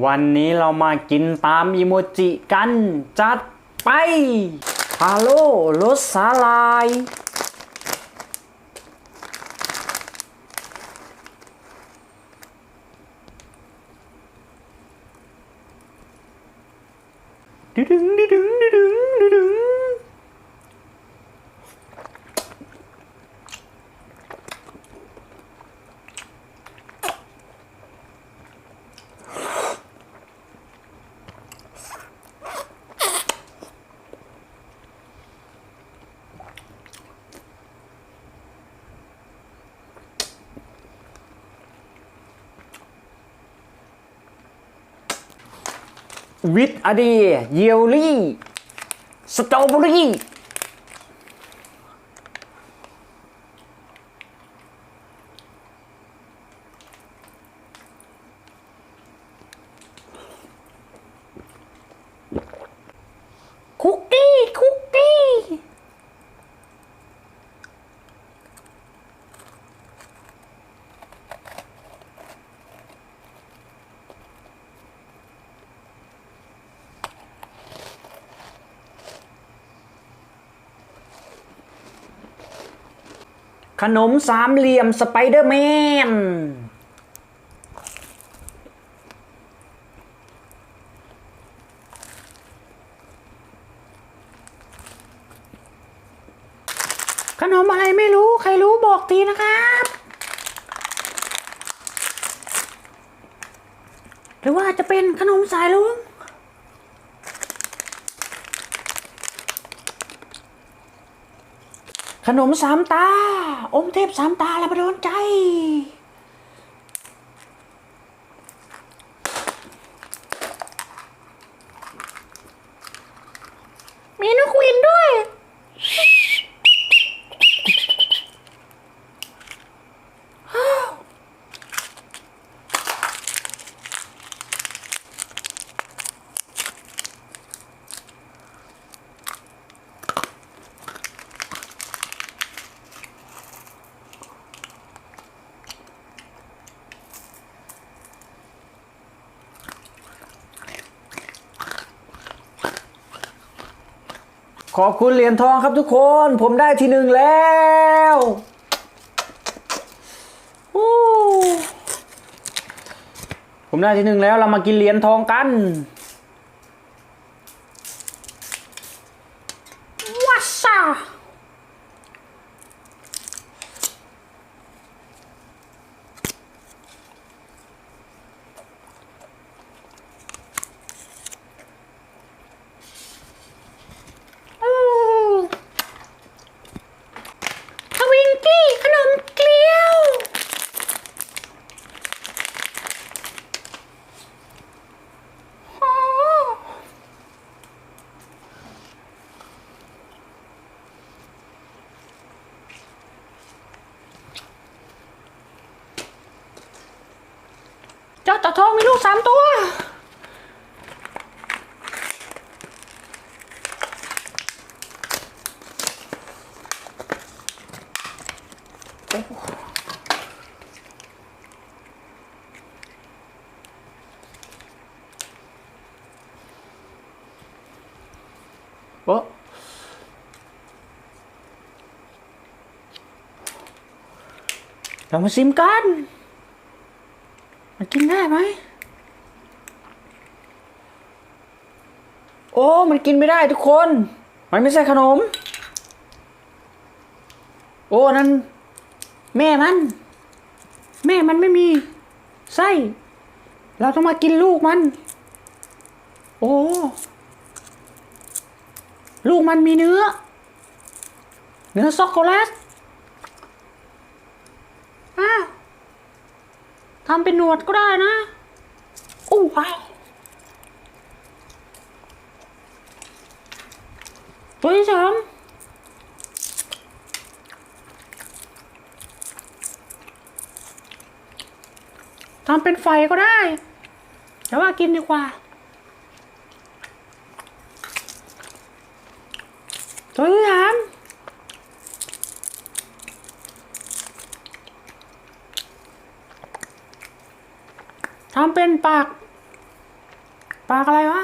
วันนี้เรามากินตามอิโมจิกัน จัดไปฮาโลรสสาลาย ดึดึงดึดึงดึดึงดึดึง วิตอดีเยลลี่ สตรอเบอรี่ คุกกี้ คุกกี้ ขนมสามเหลี่ยมสไปเดอร์แมน ขนมอะไรไม่รู้ ใครรู้บอกทีนะครับ หรือว่าจะเป็นขนมสายลุง ขนมสามตา อมเทพสามตาละประโดนใจ มีนกหวินด้วย ขอบคุณเหรียญทองครับทุกคน ผมได้ที่หนึ่งแล้วผมได้ที่หนึ่งแล้วเรามากินเหรียญทองกันวัสซาทวิงกี้ขนมเกลียว เจ้าตาทองมีลูกสามตัว โอ้เรามาซิมกัน มันกินได้ไหม โอ้ มันกินไม่ได้ทุกคน มันไม่ใช่ขนม โอ้ นั่น แม่มัน แม่มันไม่มีไส้ เราต้องมากินลูกมัน โอ้ ลูกมันมีเนื้อ เนื้อช็อกโกแลตอ้าว ทำเป็นหนวดก็ได้นะอู้ว้าวตัวที่สองทำเป็นไฟก็ได้ แต่ว่ากินดีกว่า ตัวที่สาม ทำเป็นปาก ปากอะไรวะ